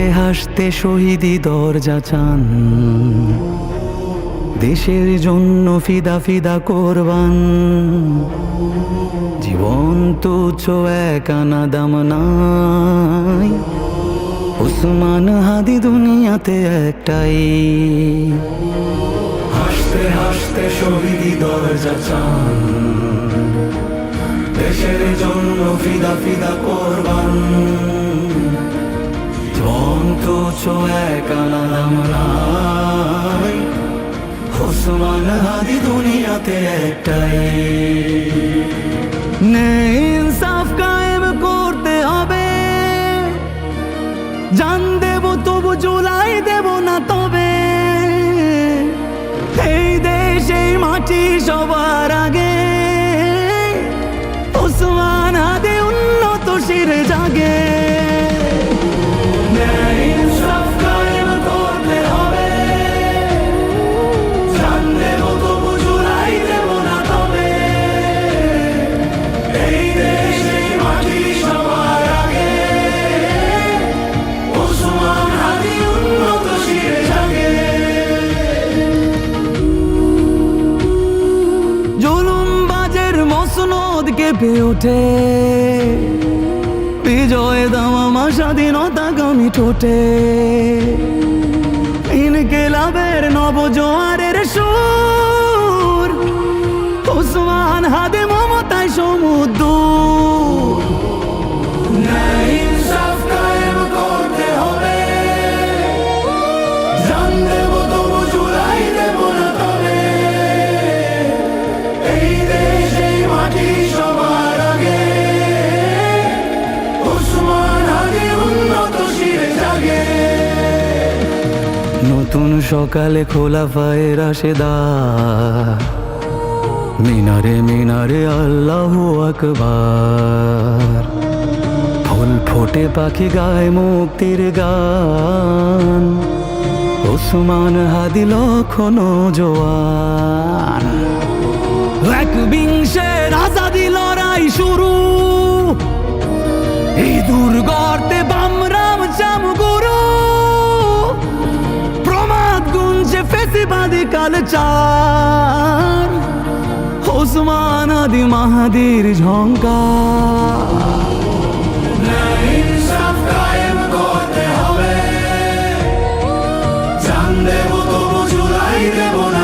হাসতে হাসতে শহীদি দরজা চান। দেশের জন্য ফিদা ফিদা করবান। জীবন তুচ্ছ এক আনা দাম নাই। উসমান হাদি দুনিয়াতে একটাই। হাসতে হাসতে শহীদি দরজা চান। দেশের জন্য ফিদা ফিদা করবান। জীবন তুচ্ছ এক আনা দাম নাই ওসমান হাদি দুনিয়াতে একটাই নেই ইনসাফ কায়েম করতে হবে জান দেব তবু জুলাই দেব না তবে এই দেশ মাটি সবার আগে ওসমান হাদি উন্নত শিরে জাগে মসনদ কেঁপে ওঠে। বিজয় দামা স্বাধীনতা গামি ঠোঁটে। ইনকেলাবের নবজোয়ারের সুর। ওসমান হাদে মমতায় সমুদ্র নতুন সকালে খোলা ফায়ের রাশেদার মিনারে মিনারে আল্লাহ আকবার। ফুল ফোটে পাখি গায় মুক্তির গান। ওসমান হাদি লক্ষণ জোয়ান। বিংশের দয়াল চার ওসমান আদি মাহাদির ঝঙ্কার জান দেব তবু জুলাই দেব না।